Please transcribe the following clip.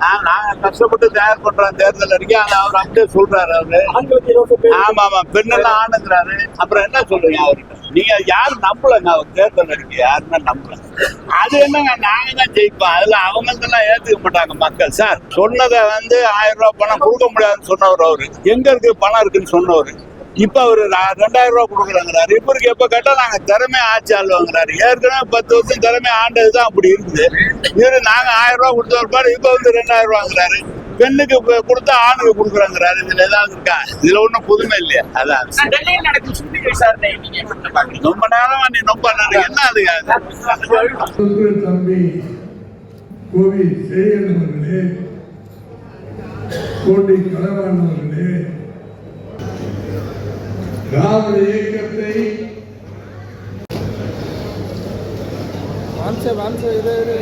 நாங்க கஷ்டப்பட்டு தயார் பண்றோம் தேர்தல் அறிக்கை ஆனா அவர் அப்படியே சொல்றாரு அவரு. ஆமா ஆமா. பெண்ணெல்லாம் ஆணுங்கிறாரு. அப்புறம் என்ன சொல்றீங்க அவர்கிட்ட? நீங்க யாரும் நம்பலங்க? அவர் தேர்தல் அறிக்கை யாருமே நம்பல. அது என்னங்க? நாங்க தான் ஜெயிப்போம். அதுல அவங்களுக்கெல்லாம் ஏத்துக்க மாட்டாங்க மக்கள். சார் சொன்னதை வந்து ஆயிரம் ரூபாய் பணம் கொடுக்க முடியாதுன்னு சொன்னவர் அவரு. எங்க இருக்கு? பணம் இருக்குன்னு சொன்னவர். இப்ப அவரு ரெண்டாயிரம் ரூபாய் கொடுக்குறாங்கிறாரு. இவருக்கு எப்ப கேட்டா நாங்க திறமை ஆட்சி ஆளுவாங்கிறாரு. ஏற்கனவே பத்து வருஷம் திறமை ஆண்டதுதான் அப்படி இருக்குது. இவரு நாங்க ஆயிரம் ரூபாய் கொடுத்தவர் பாரு இப்ப வந்து ரெண்டாயிரம் ரூபாங்கிறாரு. பெண்ணுக்கு இப்ப கொடுத்தா ஆணுக்கு கொடுக்குறாங்கிறாரு. இதுல ஏதாவது இருக்கா? இதுல ஒண்ணும் புதுமை இல்லையா? அதான். ரொம்ப நேரமா நீ ரொம்ப நேரம் என்ன அது? அன்பு தம்பி கோவி சேகரன் அவர்களே கோட்டை திராவிட இயக்கத்தை ஆன்சர் ஆன்சர் இரு.